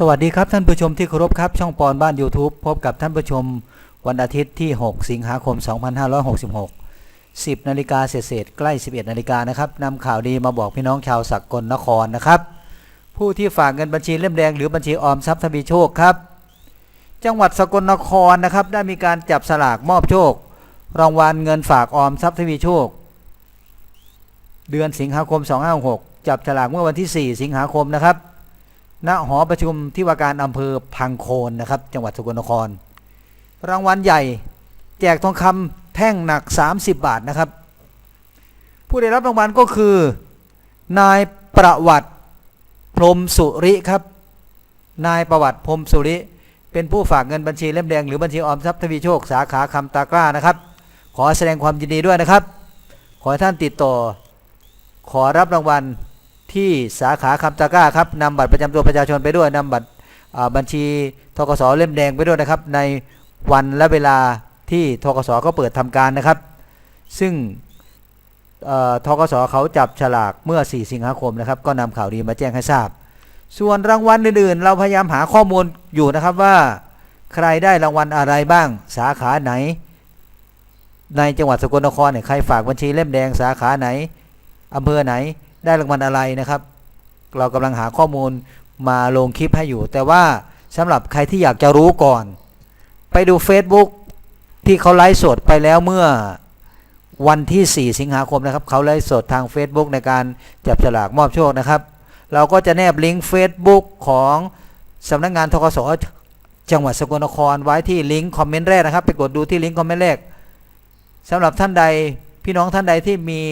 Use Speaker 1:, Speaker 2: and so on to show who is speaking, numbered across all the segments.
Speaker 1: สวัสดีครับท่านผู้ชมที่เคารพครับช่องปอนบ้าน YouTube พบกับท่านผู้ชมวันอาทิตย์ที่ 6 สิงหาคม 2566 10นาฬิกาเศษๆใกล้ 11นาฬิกานะครับนำข่าวดีมาบอกพี่น้องชาวสักกลนครนะครับ ผู้ที่ฝากเงินบัญชีเล่มแดงหรือบัญชีออมทรัพย์ทวีโชคครับ จังหวัดสกลนครนะครับได้มีการจับสลากมอบโชค รางวัลเงินฝากออมทรัพย์ทวีโชค เดือนสิงหาคม 2566 จับฉลากเมื่อวันที่ 4 สิงหาคมนะครับ ณหอประชุมที่ว่าการอำเภอพังโคนนะครับ จังหวัดสกลนคร รางวัลใหญ่ แจกทองคำแท่งหนัก 30 บาทนะครับ ผู้ได้รับรางวัลก็คือ นายประวัติพรมสุริครับ นายประวัติพรมสุริ เป็นผู้ฝากเงินบัญชีเล่มแดงหรือบัญชีออมทรัพย์ทวีโชคสาขาคำตากล้านะครับ ขอแสดงความยินดีด้วยนะครับ ขอให้ท่านติดต่อ ขอรับรางวัล ที่สาขาคำตะก้าครับนำบัตรประจำตัวประชาชนไปด้วยนำบัตรบัญชีทกสเล่มแดงไปด้วยนะครับ ในวันและเวลาที่ทกสก็เปิดทำการนะครับ ซึ่งทกสเขาจับฉลากเมื่อ 4 สิงหาคมนะครับ ก็นำข่าวดีมาแจ้งให้ทราบ ส่วนรางวัลอื่นๆ เราพยายามหาข้อมูลอยู่นะครับว่าใครได้รางวัลอะไรบ้าง สาขาไหน ในจังหวัดสกลนครเนี่ยใครฝากบัญชีเล่มแดงสาขาไหนอำเภอไหน ได้รางวัลอะไรนะครับ เรากำลังหาข้อมูลมาลงคลิปให้อยู่ แต่ว่าสำหรับใครที่อยากจะรู้ก่อน ไปดู Facebook ที่เขาไลฟ์สดไปแล้วเมื่อวันที่ 4 สิงหาคมนะครับ เขาไลฟ์สดทาง Facebook ในการจับฉลากมอบโชคนะครับ เราก็จะแนบลิงก์ Facebook ของสำนักงงานทกสจังหวัดสกลนครไว้ที่ลิงก์คอมเมนต์แรกนะครับ ไปกดดูที่ลิงก์คอมเมนต์แรกสำหรับท่านใดพี่น้องท่านใดที่มี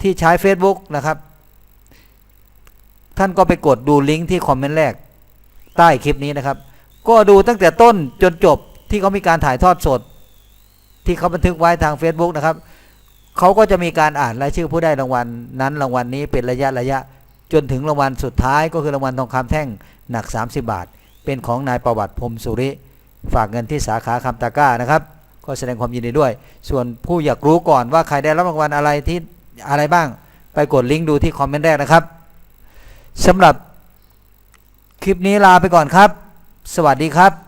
Speaker 1: ที่ใช้ Facebook นะครับ ท่านก็ไปกดดูลิงก์ที่คอมเมนต์แรกใต้คลิปนี้นะครับ ก็ดูตั้งแต่ต้นจนจบที่เขามีการถ่ายทอดสด ที่เขาบันทึกไว้ทาง Facebook นะครับเขาก็จะมีการอ่านรายชื่อผู้ได้รางวัลนั้นรางวัลนี้เป็นระยะระยะ จนถึงรางวัลสุดท้ายก็คือรางวัลทองคำแท่งหนัก 30 บาท เป็นของนายประวัติพรมสุริ ฝากเงินที่สาขาคำตะก้านะครับ ก็แสดงความยินดีด้วย ส่วนผู้อยากรู้ก่อนว่าใครได้รับรางวัลอะไรที่อะไรบ้าง ไปกดลิงก์ดูที่คอมเมนต์แรกนะครับสำหรับคลิปนี้ลาไปก่อนครับ สวัสดีครับ